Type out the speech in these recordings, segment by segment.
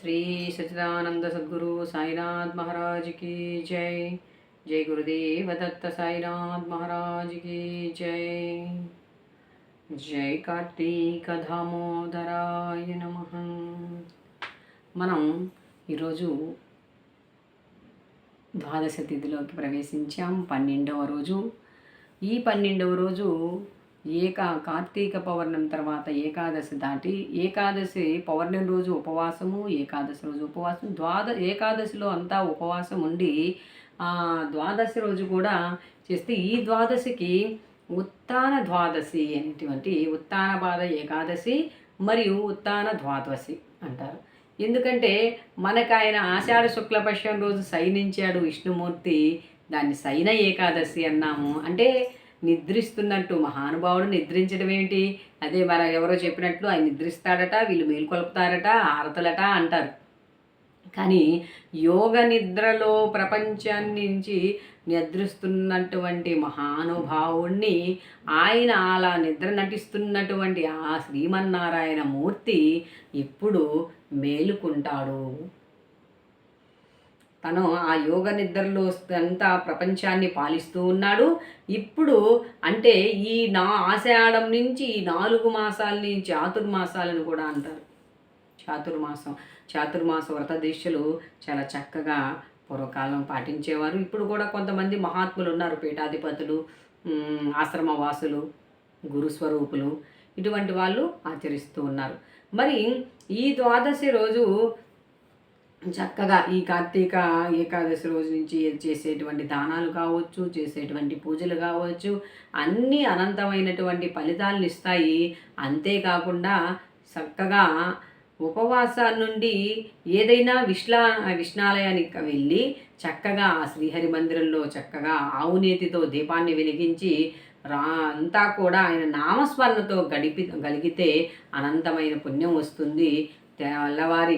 శ్రీ సచిదానంద సద్గురు సాయినాథ్ మహారాజ్కి జై. జై గురుదేవ దత్త సాయినాథ్ మహారాజ్కి జై. జై కార్తీక దామోదరాయ నమ. మనం ఈరోజు ద్వాదశ తిథిలోకి ప్రవేశించాం. పన్నెండవ రోజు. ఈ పన్నెండవ రోజు ఏకా కార్తీక పౌర్ణం తర్వాత ఏకాదశి దాటి ఏకాదశి పౌర్ణమి రోజు ఉపవాసము ఏకాదశి రోజు ఉపవాసం ద్వాద ఏకాదశిలో అంతా ఉపవాసం ఉండి ద్వాదశి రోజు కూడా చేస్తే ఈ ద్వాదశికి ఉత్తాన ద్వాదశి అనేటువంటి ఉత్తాన బాధ ఏకాదశి మరియు ఉత్తాన ద్వాదశి అంటారు. ఎందుకంటే మనకు ఆయన ఆషాఢ శుక్లపక్షం రోజు శయనించాడు విష్ణుమూర్తి దాన్ని శయన ఏకాదశి అన్నాము. అంటే నిద్రిస్తున్నట్టు మహానుభావుడు నిద్రించడం ఏంటి? అదే మన ఎవరో చెప్పినట్లు ఆయన నిద్రిస్తాడట వీళ్ళు మేల్కొల్పుతారట ఆరతలట అంటారు. కానీ యోగ నిద్రలో ప్రపంచాన్ని నుంచి నిద్రిస్తున్నటువంటి మహానుభావుణ్ణి ఆయన అలా నిద్ర నటిస్తున్నటువంటి ఆ శ్రీమన్నారాయణ మూర్తి ఇప్పుడు మేలుకుంటాడు? తను ఆ యోగ నిద్రలో అంతా ప్రపంచాన్ని పాలిస్తూ ఉన్నాడు. ఇప్పుడు అంటే ఈ నా ఆషాఢం నుంచి ఈ నాలుగు మాసాలని చాతుర్మాసాలను కూడా అంటారు. చాతుర్మాసం చాతుర్మాస వ్రత దీక్షలు చాలా చక్కగా పూర్వకాలం పాటించేవారు. ఇప్పుడు కూడా కొంతమంది మహాత్ములు ఉన్నారు పీఠాధిపతులు ఆశ్రమవాసులు గురుస్వరూపులు. ఇటువంటి వాళ్ళు ఆచరిస్తూ ఉన్నారు. మరి ఈ ద్వాదశి రోజు చక్కగా ఈ కార్తీక ఏకాదశి రోజు నుంచి చేసేటువంటి దానాలు కావచ్చు చేసేటువంటి పూజలు కావచ్చు అన్నీ అనంతమైనటువంటి ఫలితాలను ఇస్తాయి. అంతేకాకుండా చక్కగా ఉపవాసాల నుండి ఏదైనా విష్లా విష్ణాలయానికి వెళ్ళి చక్కగా శ్రీహరి మందిరంలో చక్కగా ఆవునేతితో దీపాన్ని వెలిగించి రా అంతా కూడా ఆయన నామస్మరణతో గడిపి గలిగితే అనంతమైన పుణ్యం వస్తుంది. తెల్లవారి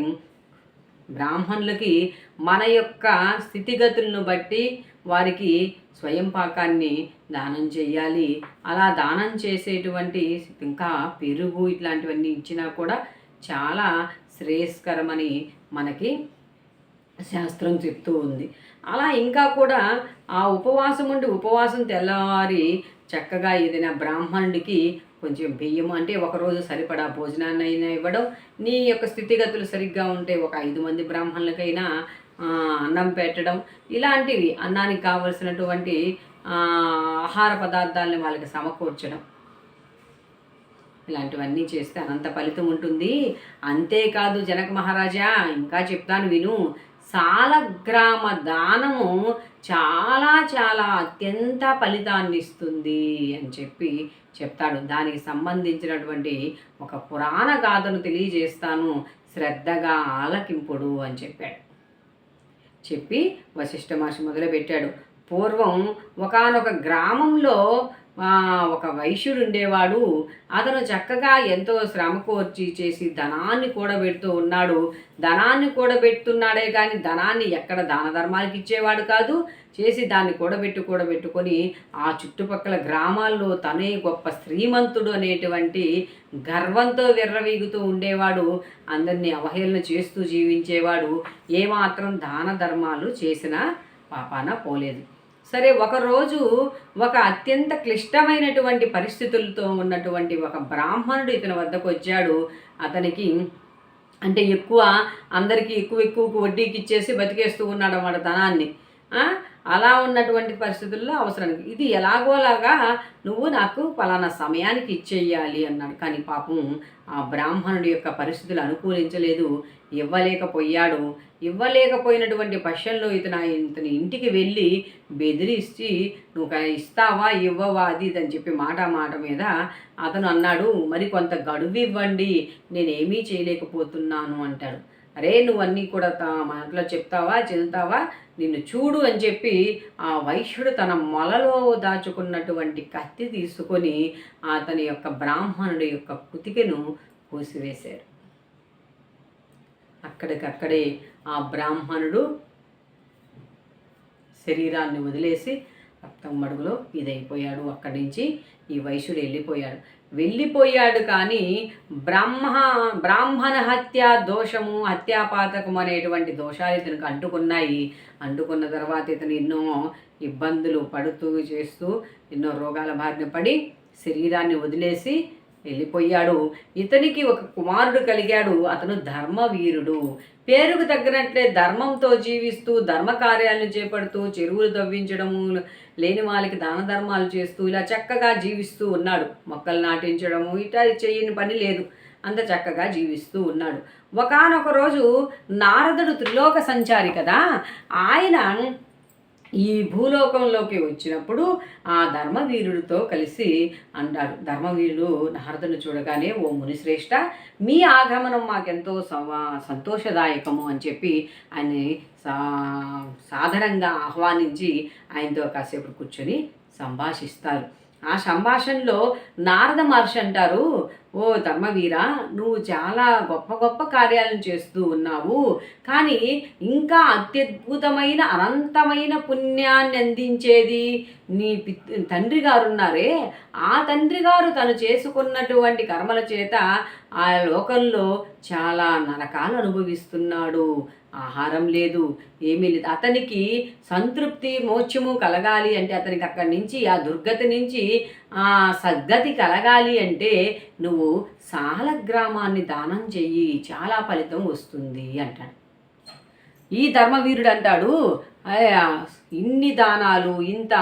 బ్రాహ్మణులకి మన యొక్క స్థితిగతులను బట్టి వారికి స్వయం పాకాన్ని దానం చేయాలి. అలా దానం చేసేటువంటి ఇంకా పెరుగు ఇట్లాంటివన్నీ ఇచ్చినా కూడా చాలా శ్రేయస్కరమని మనకి శాస్త్రం చెప్తూ ఉంది. అలా ఇంకా కూడా ఆ ఉపవాసం ఉండి ఉపవాసం తెల్లవారి చక్కగా ఏదైనా బ్రాహ్మణుడికి కొంచెం బియ్యం అంటే ఒకరోజు సరిపడా భోజనాన్ని ఇవ్వడం. నీ యొక్క స్థితిగతులు సరిగ్గా ఉంటే ఒక ఐదు మంది బ్రాహ్మణులకైనా అన్నం పెట్టడం. ఇలాంటివి అన్నానికి కావలసినటువంటి ఆహార పదార్థాలని వాళ్ళకి సమకూర్చడం. ఇలాంటివన్నీ చేస్తే అనంత ఫలితం ఉంటుంది. అంతేకాదు జనక మహారాజా ఇంకా చెప్తాను విను. సాలగ్రామ దానము చాలా చాలా అత్యంత ఫలితాన్ని ఇస్తుంది అని చెప్పి చెప్తాడు. దానికి సంబంధించినటువంటి ఒక పురాణ గాథను తెలియజేస్తాను. శ్రద్ధగా ఆలకింపుడు అని చెప్పాడు. చెప్పి వశిష్ఠ మహర్షి మొదలుపెట్టాడు. పూర్వం ఒకానొక గ్రామంలో ఒక వైశ్యుడు ఉండేవాడు అతను చక్కగా ఎంతో శ్రమ కోర్చి చేసి ధనాన్ని కూడబెడుతూ ఉన్నాడు. ధనాన్ని కూడబెడుతున్నాడే కానీ ధనాన్ని ఎక్కడ దాన ధర్మాలకు ఇచ్చేవాడు కాదు. చేసి దాన్ని కూడబెట్టు కూడబెట్టుకొని ఆ చుట్టుపక్కల గ్రామాల్లో తనే గొప్ప శ్రీమంతుడు అనేటువంటి గర్వంతో విర్రవీగుతూ ఉండేవాడు. అందరినీ అవహేళన చేస్తూ జీవించేవాడు. ఏమాత్రం దాన ధర్మాలు చేసినా పాపాన పోలేదు. సరే ఒకరోజు ఒక అత్యంత క్లిష్టమైనటువంటి పరిస్థితులతో ఉన్నటువంటి ఒక బ్రాహ్మణుడు ఇతని వద్దకు వచ్చాడు. అతనికి అంటే ఎక్కువ అందరికీ ఎక్కువ ఎక్కువ వడ్డీకి ఇచ్చేసి బతికేస్తూ ఉన్నాడు అన్నమాట ధనాన్ని. అలా ఉన్నటువంటి పరిస్థితుల్లో అవసరానికి. ఇది ఎలాగోలాగా నువ్వు నాకు పలానా సమయానికి ఇచ్చేయాలి అన్నాడు. కానీ పాపం ఆ బ్రాహ్మణుడి యొక్క పరిస్థితులు అనుకూలించలేదు. ఇవ్వలేకపోయాడు. ఇవ్వలేకపోయినటువంటి పక్షంలో ఇతను ఇతని ఇంటికి వెళ్ళి బెదిరించి నువ్వు ఇస్తావా? ఇవ్వవా? అది ఇది అని చెప్పి మాట మాట మీద అతను అన్నాడు మరి కొంత గడువు ఇవ్వండి. నేనేమీ చేయలేకపోతున్నాను అంటాడు. అరే నువ్వు అన్నీ కూడా తా- మాటలో చెప్తావా చెందుతావా? నిన్ను చూడు అని చెప్పి ఆ వైశ్యుడు తన మొలలో దాచుకున్నటువంటి కత్తి తీసుకొని అతని యొక్క బ్రాహ్మణుడి యొక్క కుతికెను కోసివేశారు. అక్కడికక్కడే ఆ బ్రాహ్మణుడు శరీరాన్ని వదిలేసి రక్తం మడుగులో ఇదైపోయాడు. అక్కడి నుంచి ఈ వైశ్యుడు వెళ్ళిపోయాడు. వెళ్ళిపోయాడు కానీ బ్రహ్మ బ్రాహ్మణ హత్య దోషము హత్యాపాతకం అనేటువంటి దోషాలు ఇతనికి అంటుకున్నాయి. అంటుకున్న తర్వాత ఇతను ఎన్నో ఇబ్బందులు పడుతూ చేస్తూ ఎన్నో రోగాల బారిన పడి శరీరాన్ని వదిలేసి వెళ్ళిపోయాడు. ఇతనికి ఒక కుమారుడు కలిగాడు. అతను ధర్మవీరుడు. పేరుకు తగ్గినట్లే ధర్మంతో జీవిస్తూ ధర్మ కార్యాలను చేపడుతూ చెరువులు తవ్వించడము లేని వాళ్ళకి దాన ధర్మాలు చేస్తూ ఇలా చక్కగా జీవిస్తూ ఉన్నాడు. మొక్కలు నాటించడము ఇట్లా చేయని పని లేదు. అంత చక్కగా జీవిస్తూ ఉన్నాడు. ఒకనొక రోజు నారదుడు త్రిలోక సంచారి కదా. ఆయన ఈ భూలోకంలోకి వచ్చినప్పుడు ఆ ధర్మవీరుడితో కలిసి అంటాడు ధర్మవీరుడు నారదుని చూడగానే ఓ మునిశ్రేష్ట మీ ఆగమనం మాకెంతో సవా సంతోషదాయకము అని చెప్పి ఆయన్ని సా సాధారణంగా ఆహ్వానించి ఆయనతో కాసేపు కూర్చొని సంభాషిస్తారు. ఆ సంభాషణలో నారద మహర్షి అంటారు ఓ ధర్మవీర నువ్వు చాలా గొప్ప గొప్ప కార్యాలను చేస్తూ ఉన్నావు కానీ ఇంకా అత్యద్భుతమైన అనంతమైన పుణ్యాన్ని అందించేది నీ తండ్రి గారు ఉన్నారే ఆ తండ్రి గారు తను చేసుకున్నటువంటి కర్మల చేత ఆ లోకంలో చాలా నరకాలు అనుభవిస్తున్నాడు. ఆహారం లేదు ఏమీ లేదు. అతనికి సంతృప్తి మోక్షము కలగాలి అంటే అతనికి అక్కడి నుంచి ఆ దుర్గతి నుంచి ఆ సద్గతి కలగాలి అంటే నువ్వు సాల గ్రామాన్ని దానం చెయ్యి చాలా ఫలితం వస్తుంది అంటాడు. ఈ ధర్మవీరుడు అంటాడు ఇన్ని దానాలు ఇంత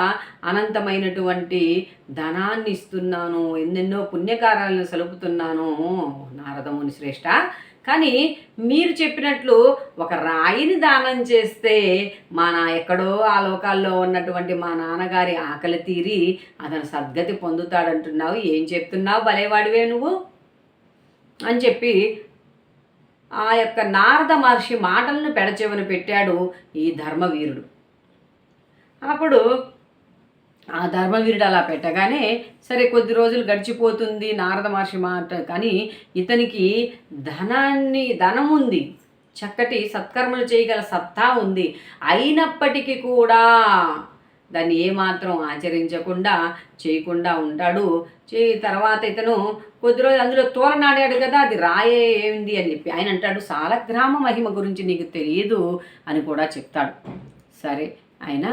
అనంతమైనటువంటి ధనాన్ని ఇస్తున్నాను ఎన్నెన్నో పుణ్యకారాలను సలుపుతున్నాను నారదముని శ్రేష్ఠ కానీ మీరు చెప్పినట్లు ఒక రాయిని దానం చేస్తే మా నా ఎక్కడో ఆ లోకాల్లో ఉన్నటువంటి మా నాన్నగారి ఆకలి తీరి అతను సద్గతి పొందుతాడంటున్నావు. ఏం చెప్తున్నావు? భలేవాడివే నువ్వు? అని చెప్పి ఆ యొక్క నారద మహర్షి మాటలను పెడచెవను పెట్టాడు ఈ ధర్మవీరుడు. అప్పుడు ఆ ధర్మవీరుడు అలా పెట్టగానే సరే కొద్ది రోజులు గడిచిపోతుంది నారద మహర్షి మాట కానీ ఇతనికి ధనాన్ని ధనం ఉంది. చక్కటి సత్కర్మలు చేయగల సత్తా ఉంది. అయినప్పటికీ కూడా దాన్ని ఏమాత్రం ఆచరించకుండా చేయకుండా ఉంటాడు. చే తర్వాత ఇతను కొద్ది రోజులు అందులో తోలనాడాడు కదా అది రాయే ఏంది అని చెప్పి ఆయన అంటాడు సాలగ్రామ మహిమ గురించి నీకు తెలియదు అని కూడా చెప్తాడు. సరే ఆయన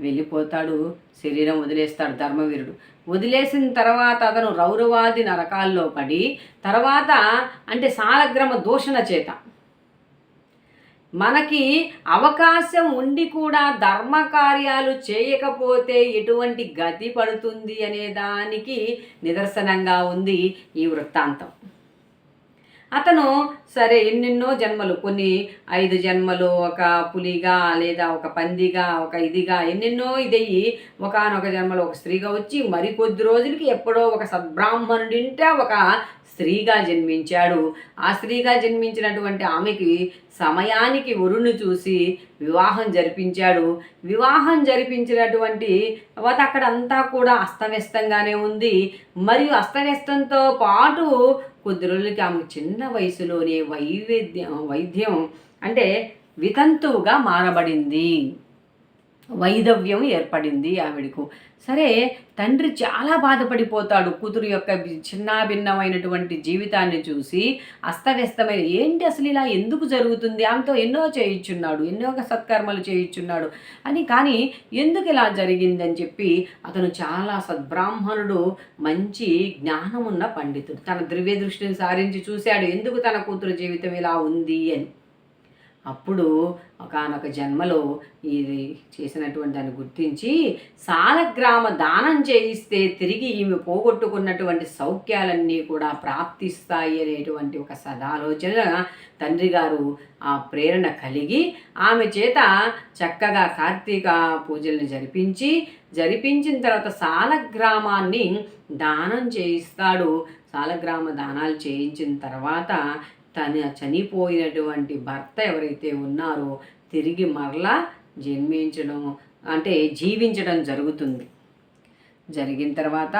వెళ్ళిపోతాడు శరీరం వదిలేస్తాడు ధర్మవీరుడు. వదిలేసిన తర్వాత అతను రౌరవాది నరకాల్లో పడి తర్వాత అంటే సాలగ్రమ దూషణ చేత. మనకి అవకాశం ఉండి కూడా ధర్మ కార్యాలు చేయకపోతే ఎటువంటి గతి పడుతుంది అనే దానికి నిదర్శనంగా ఉంది ఈ వృత్తాంతం. అతను సరే ఎన్నెన్నో జన్మలు. కొన్ని ఐదు జన్మలు ఒక పులిగా లేదా ఒక పందిగా ఒక ఇదిగా ఎన్నెన్నో ఇదయ్యి ఒకనొక జన్మలో ఒక స్త్రీగా వచ్చి మరికొద్ది రోజులకి ఎప్పుడో ఒక సద్బ్రాహ్మణుడింటే ఒక స్త్రీగా జన్మించాడు. ఆ స్త్రీగా జన్మించినటువంటి ఆమెకి సమయానికి వరుణ్ణి చూసి వివాహం జరిపించాడు. వివాహం జరిపించినటువంటి తర్వాత అక్కడ అంతా కూడా అస్తవ్యస్తంగానే ఉంది. మరియు అస్తవ్యస్తంతో పాటు కొద్ది రోజులకి ఆమె చిన్న వయసులోనే వైవేద్యం వైద్యం అంటే వితంతువుగా మారబడింది. వైదవ్యం ఏర్పడింది ఆవిడకు. సరే తండ్రి చాలా బాధపడిపోతాడు. కూతురు యొక్క చిన్నాభిన్నమైనటువంటి జీవితాన్ని చూసి అస్తవ్యస్తమైన ఏంటి అసలు ఇలా ఎందుకు జరుగుతుంది? ఆమెతో ఎన్నో చేయించున్నాడు ఎన్నో సత్కర్మలు చేయించున్నాడు అని కానీ ఎందుకు ఇలా జరిగిందని చెప్పి అతను చాలా సద్బ్రాహ్మణుడు మంచి జ్ఞానమున్న పండితుడు. తన ద్రవ్య దృష్టిని సారించి చూశాడు. ఎందుకు తన కూతురు జీవితం ఇలా ఉంది అని. అప్పుడు ఒకనొక జన్మలో ఇది చేసినటువంటి దాన్ని గుర్తించి సాలగ్రామ దానం చేయిస్తే తిరిగి ఈమె పోగొట్టుకున్నటువంటి సౌఖ్యాలన్నీ కూడా ప్రాప్తిస్తాయి అనేటువంటి ఒక సదాలోచన తండ్రి గారు ఆ ప్రేరణ కలిగి ఆమె చేత చక్కగా కార్తీక పూజల్ని జరిపించి జరిపించిన తర్వాత సాలగ్రామాన్ని దానం చేయిస్తాడు. సాలగ్రామ దానాలు చేయించిన తర్వాత తన చనిపోయినటువంటి భర్త ఎవరైతే ఉన్నారో తిరిగి మరలా జన్మించడం అంటే జీవించడం జరుగుతుంది. జరిగిన తర్వాత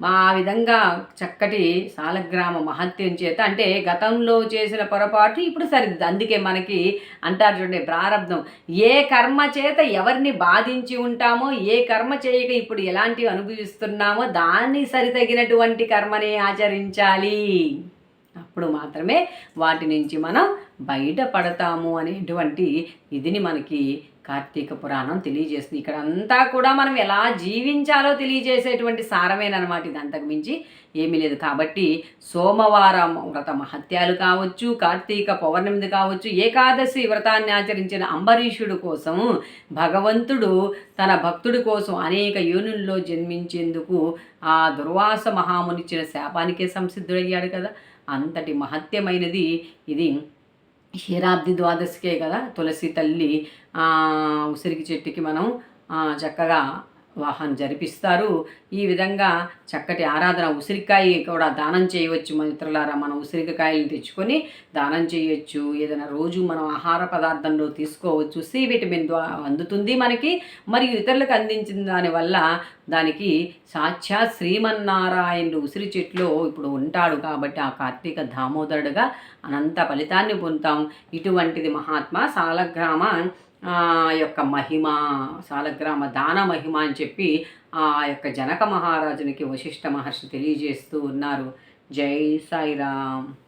మా ఆ విధంగా చక్కటి సాలగ్రామ మహత్యం చేత అంటే గతంలో చేసిన పొరపాటు ఇప్పుడు సరిద్ది అందుకే మనకి అంటారు చూడండి ప్రారంధం ఏ కర్మ చేత ఎవరిని బాధించి ఉంటామో ఏ కర్మ చేయక ఇప్పుడు ఎలాంటివి అనుభవిస్తున్నామో దాన్ని సరితగినటువంటి కర్మని ఆచరించాలి. అప్పుడు మాత్రమే వాటి నుంచి మనం బయటపడతాము అనేటువంటి ఇదిని మనకి కార్తీక పురాణం తెలియజేస్తుంది. ఇక్కడ అంతా కూడా మనం ఎలా జీవించాలో తెలియజేసేటువంటి సారమేనమాట ఇది అంతకు మించి ఏమీ లేదు. కాబట్టి సోమవారం వ్రత మహత్యాలు కావచ్చు కార్తీక పౌర్ణమిది కావచ్చు ఏకాదశి వ్రతాన్ని ఆచరించిన అంబరీషుడు కోసం భగవంతుడు తన భక్తుడి కోసం అనేక యోనుల్లో జన్మించేందుకు ఆ దుర్వాస మహామునిచ్చిన శాపానికే సంసిద్ధుడయ్యాడు కదా. అంతటి మహత్యమైనది ఇది. క్షీరాబ్ది ద్వాదశికే కదా తులసి తల్లి. ఉసిరికి చెట్టుకి మనం చక్కగా వాహనం జరిపిస్తారు. ఈ విధంగా చక్కటి ఆరాధన ఉసిరికాయ కూడా దానం చేయవచ్చు మిత్రులారా. మనం ఉసిరికాయలను తెచ్చుకొని దానం చేయొచ్చు. ఏదైనా రోజు మనం ఆహార పదార్థంలో తీసుకోవచ్చు. సి విటమిన్ ద్వారా అందుతుంది మనకి. మరియు ఇతరులకు అందించిన దానివల్ల దానికి సాక్షాత్ శ్రీమన్నారాయణుడు ఉసిరి చెట్లో ఇప్పుడు ఉంటాడు కాబట్టి ఆ కార్తీక దామోదరుడుగా అనంత ఫలితాన్ని పొందుతాం. ఇటువంటిది మహాత్మా సాలగ్రామ యొక్క మహిమ సాలగ్రామ దాన మహిమ అని చెప్పి ఆ యొక్క జనక మహారాజునికి వశిష్ఠ మహర్షి తెలియజేస్తూ ఉన్నారు. జై సాయిరామ్.